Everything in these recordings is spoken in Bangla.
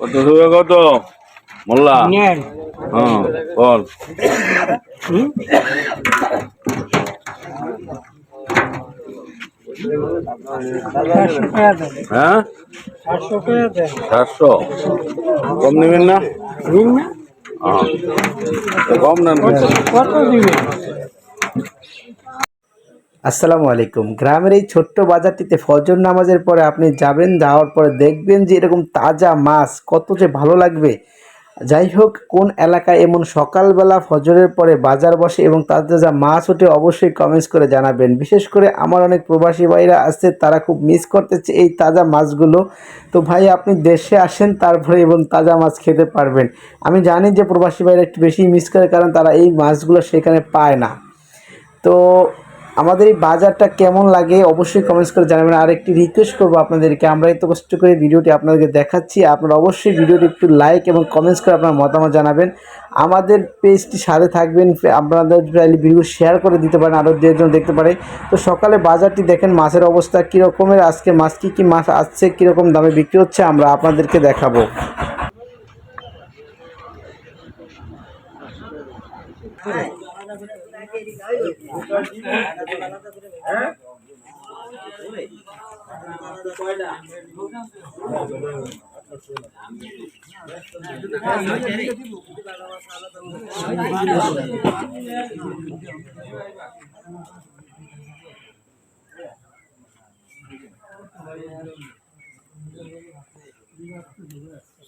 কত দেবে কত? মোল্লা? হ্যাঁ বল। হ্যাঁ? কম নেবেন না? হ্যাঁ। কম নেন। কত দিবেন? আসসালামু আলাইকুম। গ্রামের এই ছোট্ট বাজারটিতে ফজর নামাজের পরে আপনি যাবেন, যাওয়ার পরে দেখবেন যে এরকম তাজা মাছ, কত যে ভালো লাগবে। যাই হোক, কোন এলাকায় এমন সকালবেলা ফজরের পরে বাজার বসে এবং তাজা তাজা মাছ ওঠে অবশ্যই কমেন্টস করে জানাবেন। বিশেষ করে আমার অনেক প্রবাসী ভাইরা আছে, তারা খুব মিস করতেছে এই তাজা মাছগুলো। তো ভাই, আপনি দেশে আসেন, তারপরে এবং তাজা মাছ খেতে পারবেন। আমি জানি যে প্রবাসী ভাইরা একটু বেশি মিস করে, কারণ তারা এই মাছগুলো সেখানে পায় না। তো আমাদের এই বাজারটা কেমন লাগে অবশ্যই কমেন্টস করে জানাবেন। আর একটি রিকোয়েস্ট করব আপনাদেরকে। আমরা এত কষ্ট করে ভিডিওটি আপনাদেরকে দেখাচ্ছি। আপনারা অবশ্যই ভিডিওটি একটু লাইক এবং কমেন্টস করে আপনার মতামত জানাবেন। আমাদের পেজটি সাথে থাকবেন। আপনাদের চাইলে ভিডিও শেয়ার করে দিতে পারেন। আরও দুজন দেখতে পারে। তো সকালে বাজারটি দেখেন, মাছের অবস্থা কীরকমের, আজকে মাছ কী কী মাছ আসছে, কীরকম দামে বিক্রি হচ্ছে, আমরা আপনাদেরকে দেখাবো।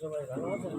সবাই ভালো আছেন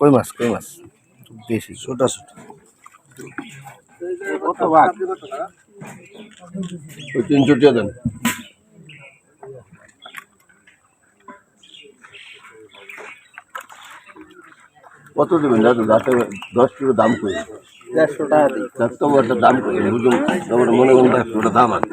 কই মাছ কই মাছ? দেশি। ছোটা ছোট। কত ভাগ? ওই তিনশো টাকা দেন। কত দেবেন দাদু? রাতে দশ কিলো দাম করে দেড়শো টাকা দিই। তার তো একটা দাম করে বুঝুন তোমার মনে মনে দাম আছে।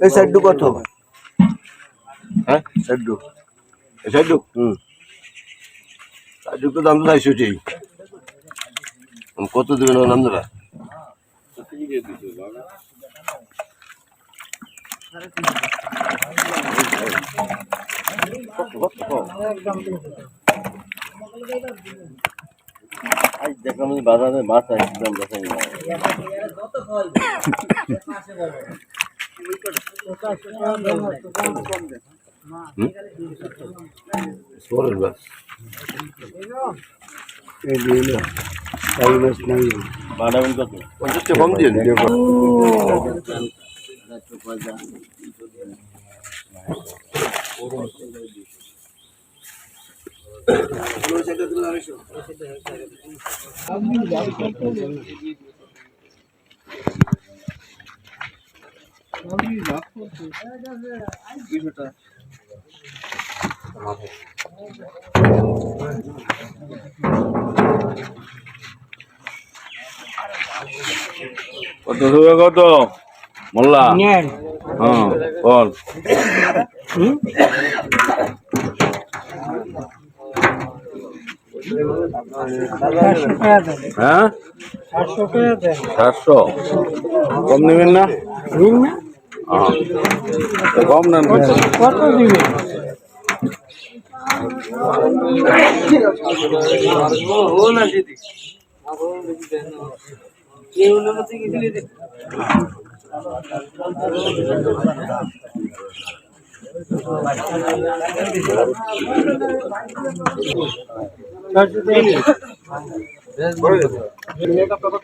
এই সাইডু কত হ্যাঁ? সাইডু এই সাইডু হুম। সাইডু তো দাম তো চাইছো ঠিক কত দেবেন ওর নামদারা আজ দেখলাম বাজারে মাছ একদম দেখাই না সরের বাস। বাড়াবেন কত? পঞ্চাশ টাকা কম দিয়ে কত দেবে কত? মোল্লা? হ্যাঁ বল হুম? চারশো টাকা দেন হ্যাঁ? চারশো কম নেবেন না? কম নেন কত দিবেন চারশো টাকা